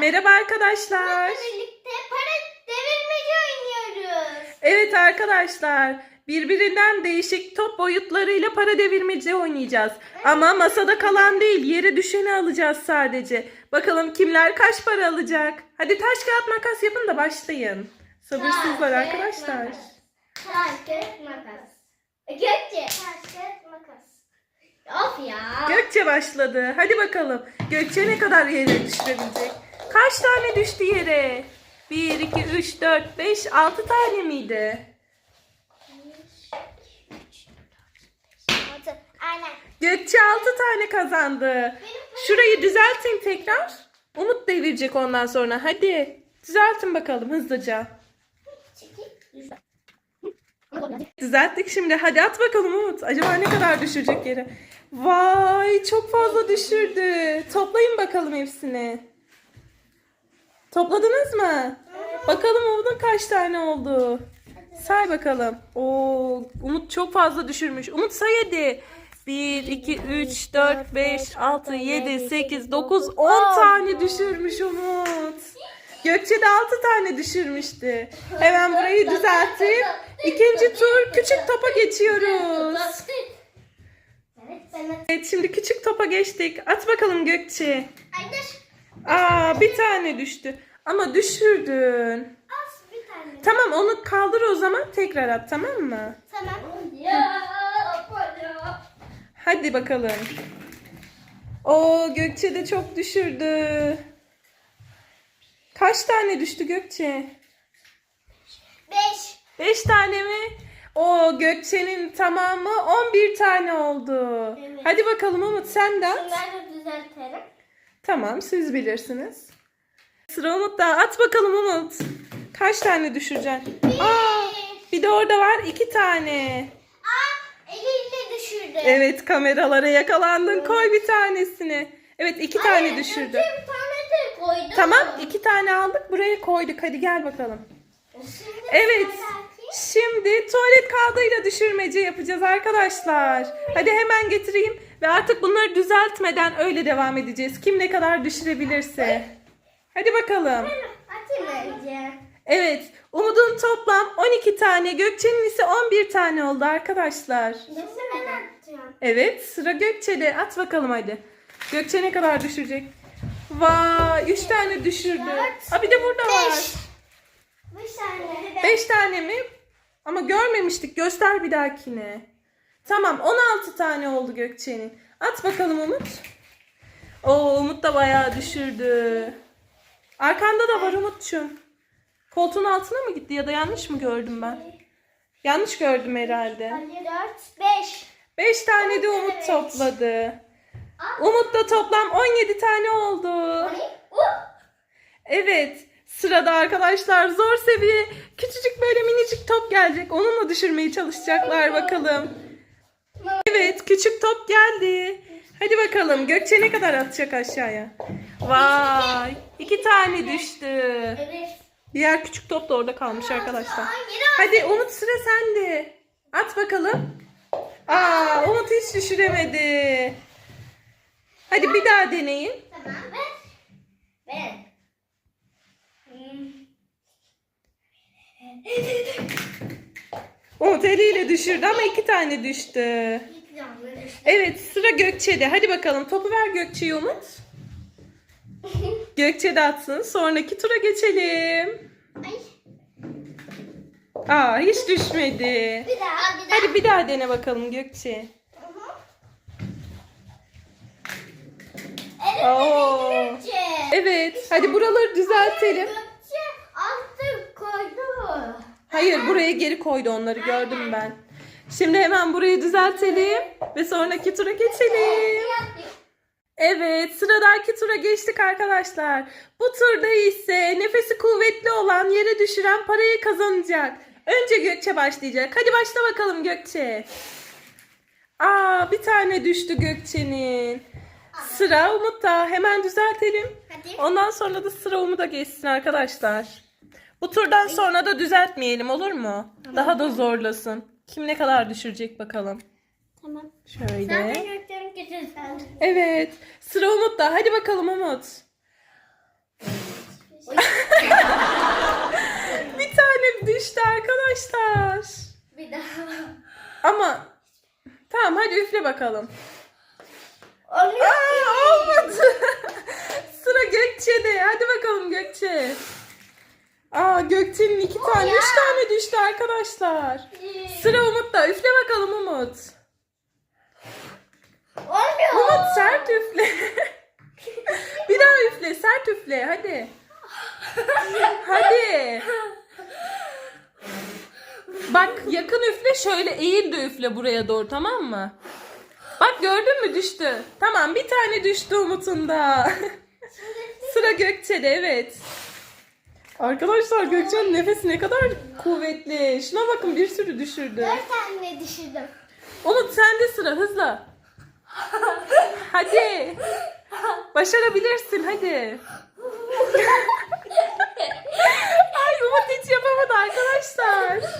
Merhaba arkadaşlar. birlikte para devirmeci oynuyoruz. Evet arkadaşlar. Birbirinden değişik top boyutlarıyla para devirmeci oynayacağız. Ama masada kalan değil, yere düşeni alacağız sadece. Bakalım kimler kaç para alacak? Hadi taş kağıt makas yapın da başlayın. Sabırsızlar Taş, arkadaşlar. Taş, kağıt, makas. Gökçe. Taş, kağıt, makas. Of ya. Gökçe başladı. Hadi bakalım. Gökçe ne kadar yere düşürebilecek? Kaç tane düştü yere? 1, 2, 3, 4, 5, 6 tane miydi? Aynen. Gökçe 6 tane kazandı. Şurayı düzeltin tekrar. Umut devirecek ondan sonra. Hadi. Düzeltin bakalım hızlıca. Düzelttik şimdi. Hadi at bakalım Umut. Acaba ne kadar düşürecek yere? Vay çok fazla düşürdü. Toplayın bakalım hepsini. Topladınız mı? Bakalım Umut'un kaç tane oldu? Say bakalım. Oo, Umut çok fazla düşürmüş. Umut say hadi. 1, 2, 3, 4, 5, 6, 7, 8, 9, 10 tane düşürmüş Umut. Gökçe de 6 tane düşürmüştü. Hemen burayı düzeltip ikinci tur küçük topa geçiyoruz. Evet Evet şimdi küçük topa geçtik. At bakalım Gökçe. Dur. Aa bir tane düştü. Ama düşürdün. Az bir tane. Tamam onu kaldır o zaman tekrar at tamam mı? Tamam. Ya para. Hadi bakalım. O Gökçe de çok düşürdü. Kaç tane düştü Gökçe? Beş. 5 tane mi? O Gökçe'nin tamamı 11 tane oldu. Evet. Hadi bakalım Umut sen de at. Bunları da düzeltelim. Tamam siz bilirsiniz. Sıra Umut'ta. At bakalım Umut. Kaç tane düşüreceksin? Aa, bir de orada var iki tane. Aa eliyle düşürdü. Evet kameralara yakalandın. Koy bir tanesini. Evet iki tane düşürdü. Bir tane de koydu. Tamam iki tane aldık buraya koyduk. Hadi gel bakalım. Şimdi Evet. Şimdi tuvalet kağıdıyla düşürmece yapacağız arkadaşlar. Hadi hemen getireyim ve artık bunları düzeltmeden öyle devam edeceğiz. Kim ne kadar düşürebilirse. Hadi bakalım. Atayım önce. Evet, Umut'un toplam 12 tane, Gökçe'nin ise 11 tane oldu arkadaşlar. Evet, sıra Gökçe'de. At bakalım hadi. Gökçe ne kadar düşürecek? Vay, 3 tane düşürdü. Aa, bir de burada var. Beş. Beş tane. 5 tane mi? Ama görmemiştik. Göster bir dahakine. Tamam 16 tane oldu Gökçe'nin. At bakalım Umut. Oo Umut da bayağı düşürdü. Arkanda da var Umut'cum. Koltuğun altına mı gitti ya da yanlış mı gördüm ben? Yanlış gördüm herhalde. Dört, beş. 5 tane de Umut topladı. Umut da toplam 17 tane oldu. Evet. Sırada arkadaşlar zor seviye küçücük böyle minicik top gelecek. Onunla düşürmeye çalışacaklar bakalım. Evet küçük top geldi. Hadi bakalım Gökçe ne kadar atacak aşağıya? Vay iki tane düştü. Diğer küçük top da orada kalmış arkadaşlar. Hadi Umut sıra sende. At bakalım. Aa Umut hiç düşüremedi. Hadi bir daha deneyin. Tamam ver. Ver. Umut eliyle düşürdü ama iki tane düştü. Evet sıra Gökçe'de. Hadi bakalım topu ver Gökçe'ye Umut. Gökçe de atsın. Sonraki tura geçelim. Ay. Aa hiç düşmedi. Bir daha. Bir daha. Hadi bir daha dene bakalım Gökçe. Hı. Oo. Evet. Gökçe. Evet hadi buraları düzeltelim. Gökçe altı koydu. Hayır buraya geri koydu onları gördüm ben. Şimdi hemen burayı düzeltelim ve sonraki tura geçelim. Evet sıradaki tura geçtik arkadaşlar. Bu turda ise nefesi kuvvetli olan yere düşüren parayı kazanacak. Önce Gökçe başlayacak. Hadi başla bakalım Gökçe. Aa bir tane düştü Gökçe'nin. Sıra Umut'ta. Hemen düzeltelim. Hadi. Ondan sonra da sıra Umut'a geçsin arkadaşlar. Bu turdan sonra da düzeltmeyelim olur mu? Daha da zorlasın. Kim ne kadar düşürecek bakalım. Tamam. Şöyle. De Gökçe'nin güzel. Evet. Sıra Umut'ta. Hadi bakalım Umut. Bir tane düştü arkadaşlar. Bir daha. Ama tamam hadi üfle bakalım. Olmuyor. Aa, olmadı. Sıra Gökçe'de. Hadi bakalım Gökçe. Aa Gökçe'nin iki tane, üç tane düştü arkadaşlar. Sıra Umut'ta. Üfle bakalım Umut. Olmuyor. Umut sert üfle. Bir daha üfle, sert üfle. Hadi. Hadi. Bak yakın üfle şöyle eğil de üfle buraya doğru tamam mı? Bak gördün mü düştü. Tamam bir tane düştü Umut'un da. Sıra Gökçe'de evet. Arkadaşlar Gökçe'nin nefesi ne kadar kuvvetli. Şuna bakın bir sürü düşürdü. Dört tane düşürdüm. Umut sende sıra hızla. Hadi. Başarabilirsin hadi. Ay Umut hiç yapamadı arkadaşlar.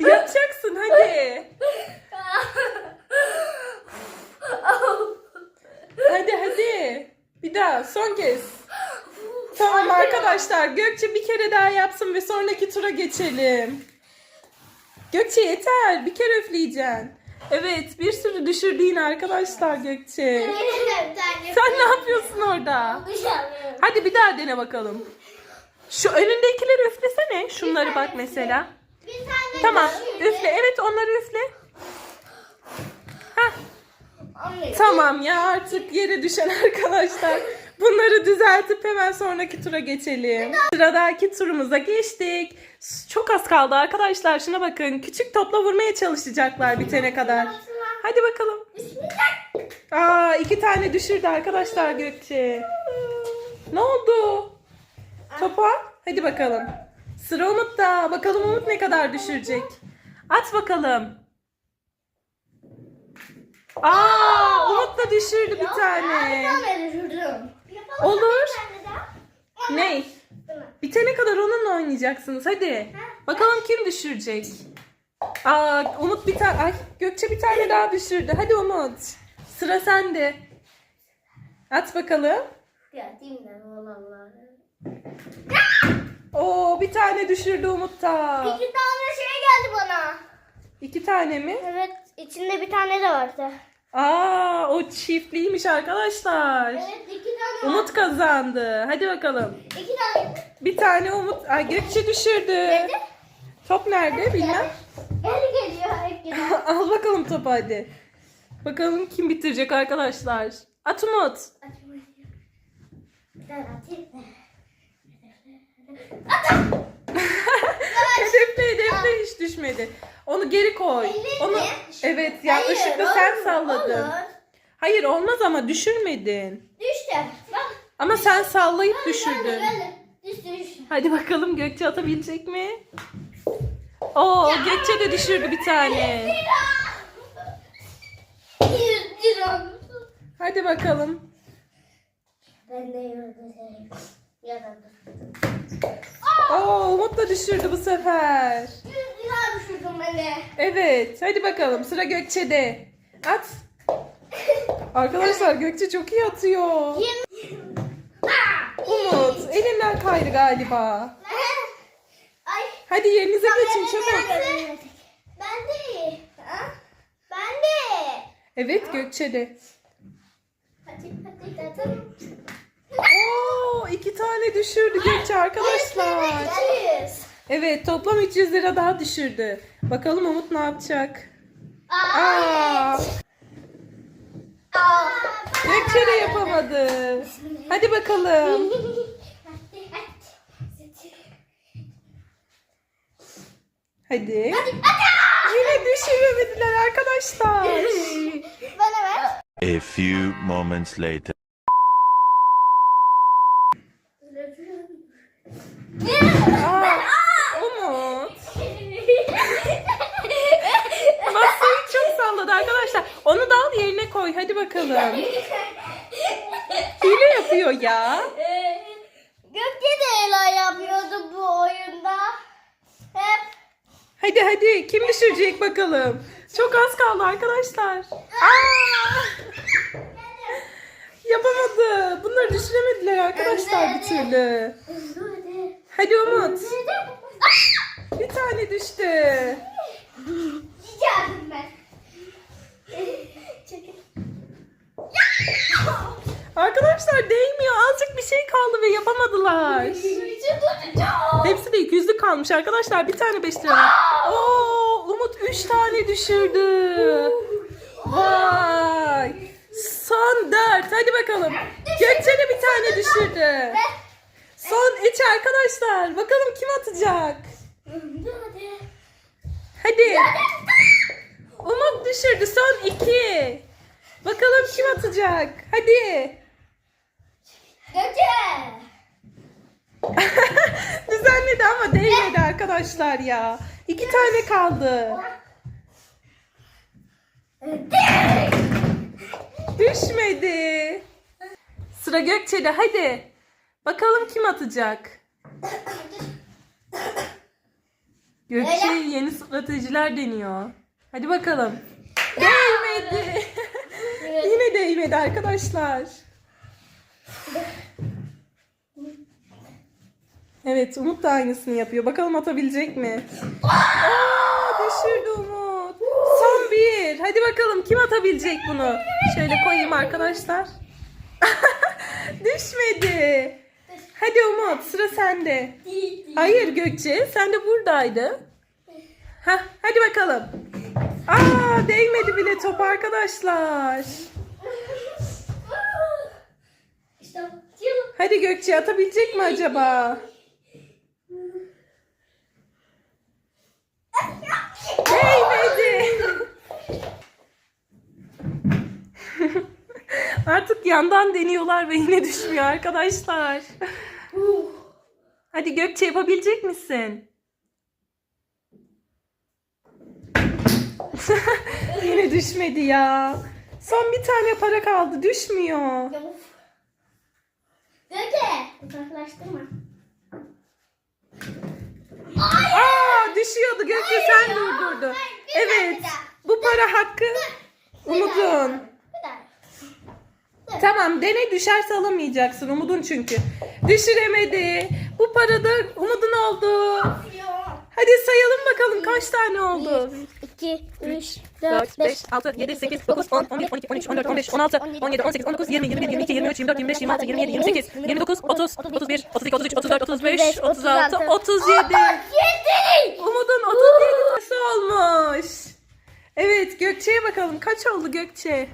Yapacaksın hadi. Hadi hadi. Bir daha son kez. Tamam arkadaşlar Gökçe bir kere daha yapsın ve sonraki tura geçelim. Gökçe yeter. Bir kere üfleyeceksin. Evet bir sürü düşürdü yine arkadaşlar Gökçe. Sen ne yapıyorsun orada? Dışarı. Hadi bir daha dene bakalım. Şu önündekileri üflesene. Şunları bak mesela. Tamam üfle. Evet onları üfle. Heh, tamam ya artık yere düşen arkadaşlar. Bunları düzeltip hemen sonraki tura geçelim. Sıradaki turumuza geçtik. Çok az kaldı arkadaşlar. Şuna bakın. Küçük topla vurmaya çalışacaklar bitene kadar. Hadi bakalım. Aa iki tane düşürdü arkadaşlar Gökçe. Ne oldu? Topa. Hadi bakalım. Sıra Umut'ta. Bakalım Umut ne kadar düşürecek. At bakalım. Aa Umut da düşürdü bir tane. Bir tane düşürdüm. Olur. Ne? Bitene kadar onunla oynayacaksınız. Hadi. Bakalım kim düşürecek. Aa Umut bir tane. Ay Gökçe bir tane daha düşürdü. Hadi Umut. Sıra sende. At bakalım. Vallahi. Oo bir tane düşürdü Umut da. İki tane şey geldi bana. İki tane mi? Evet, içinde bir tane de vardı. Aa o çiftliymiş arkadaşlar. Evet, iki tane var. Umut kazandı. Hadi bakalım. İki tane. Bir tane Umut. Ay Gökçe düşürdü. Top nerede bilmem. Gel geliyor, hep geliyor. Al bakalım topu hadi. Bakalım kim bitirecek arkadaşlar. At Umut. Ben atayım. Hedefle hedefle hiç düşmedi. Onu geri koy. Elle Onu mi? evet yanlışlıkla Hayır, sen olur, salladın. olur. Hayır olmaz ama düşürmedin. Düştü. Bak. Ama sen sallayıp Böyle, düşürdün. böyle. Düştü, düştü. Hadi bakalım Gökçe atabilecek mi? Oo Gökçe de düşürdü bir tane. Yüz lira. Hadi bakalım. Ben de yıldızım. Yaradım. Oo Umut da düşürdü bu sefer. Yüz lira düşürdüm ben de. Evet hadi bakalım sıra Gökçe'de. At. Arkadaşlar Gökçe çok iyi atıyor. Aa! Umut elinden kaydı galiba. Ay. Hadi yerinize geçin çabuk. Ben de. Ben de. Evet Gökçe'de. Hadi hadi hadi. Oo iki tane düşürdü Gökçe arkadaşlar. Evet toplam 300 lira daha düşürdü. Bakalım Umut ne yapacak? Aa. Aa, Aa. Gökçe de yapamadı. Hadi bakalım. Hadi hadi. Hadi. Yine düşüremediler arkadaşlar. Bana ver. A few moments later. Aa, Umut. Masayı çok salladı arkadaşlar. Onu da al yerine koy. Hadi bakalım. Hile yapıyor ya. Gökçe de Ela yapıyordu bu oyunda. Hep. Hadi hadi kim düşürecek bakalım. Çok az kaldı arkadaşlar. Aa! Yapamadı. Bunları düşüremediler arkadaşlar. bir türlü. Hadi. Umut. Bir tane düştü. Geldim ben. Arkadaşlar değmiyor. Azıcık bir şey kaldı ve yapamadılar. Hepsi de 200'lük kalmış arkadaşlar. Bir tane 5 lira. Oo, Umut 3 tane düşürdü. Vay. Son 4. Hadi bakalım. Gökçe de bir tane düşürdü. Son 3 arkadaşlar. Bakalım kim atacak? Hadi. Hadi. Umut düşürdü. Son 2. Bakalım kim atacak? Hadi. Gökçe. Düzenledi ama değmedi arkadaşlar ya. İki tane kaldı. Düşmedi. Sıra Gökçe'de hadi. Bakalım kim atacak? Gökçe yeni stratejiler deniyor. Hadi bakalım. Değmedi. Yine değmedi arkadaşlar. Evet Umut da aynısını yapıyor. Bakalım atabilecek mi? Aa, düşürdü Umut. Son bir. Hadi bakalım kim atabilecek bunu? Şöyle koyayım arkadaşlar. Düşmedi. Hadi Umut sıra sende. Hayır Gökçe sen de buradaydın. Heh, hadi bakalım. Aa değmedi bile top arkadaşlar. Hadi Gökçe atabilecek mi acaba? Değmedi. Artık yandan deniyorlar ve yine düşmüyor arkadaşlar. Hadi Gökçe yapabilecek misin? yine düşmedi ya. Son bir tane para kaldı düşmüyor. Gökçe. Uzaklaştırma. Aa düşüyordu Gökçe sen durdurdu. bir Evet. Bu para hakkı Umut'un. Tamam dene düşerse alamayacaksın Umut'un çünkü. Düşüremedi. Bu para da Umut'un oldu. Hadi sayalım bakalım kaç tane oldu? 2, 3, 4, 5, 6, 7, 8, 9, 10, 11, 12, 13, 14, 15, 16, 17, 18, 19, 20, 21, 22, 23, 24, 25, 26, 27, 28, 29, 30, 31, 32, 33, 34, 35, 36, 37. Umut'un 37 taşı olmuş. Evet Gökçe'ye bakalım kaç oldu Gökçe?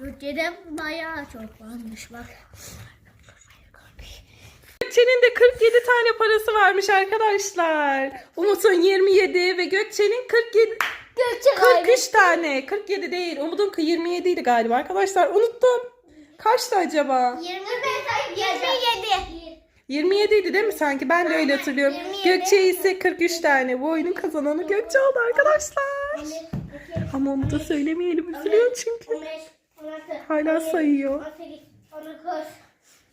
Gökçe'de bayağı çok varmış bak. Gökçe'nin de 47 tane parası varmış arkadaşlar. Umut'un 27 ve Gökçe'nin 47 Gökçe 43 tane. 47 değil. Umut'un 27 idi galiba arkadaşlar. Unuttum. Kaçtı acaba? 25 27. 27 idi değil mi sanki? Ben de öyle hatırlıyorum. 27. Gökçe ise 43 tane. Bu oyunun kazananı Gökçe oldu arkadaşlar. Ama Umut'a söylemeyelim. Üzülüyor çünkü. 15, 16, Hala sayıyor. 18, 19,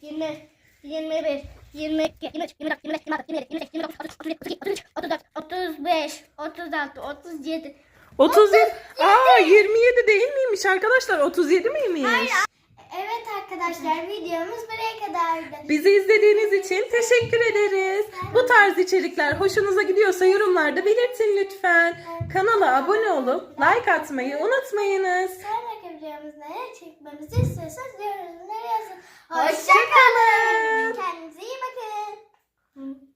20, 21, 22, 23, 24, 25, 26, 27, 28, 29, 30, 31, 32, 33, 34, 35, 36, 37. 37. Aa 27 değil miymiş arkadaşlar? 37 miymiş? Evet arkadaşlar videomuz buraya kadardı. Bizi izlediğiniz için teşekkür ederiz. Bu tarz içerikler hoşunuza gidiyorsa yorumlarda belirtin lütfen. Kanala abone olup like atmayı unutmayınız videomuz nereye çekmemizi istiyorsanız yorumlara yazın. Hoşçakalın. Hoşça Kendinize iyi bakın. Hı.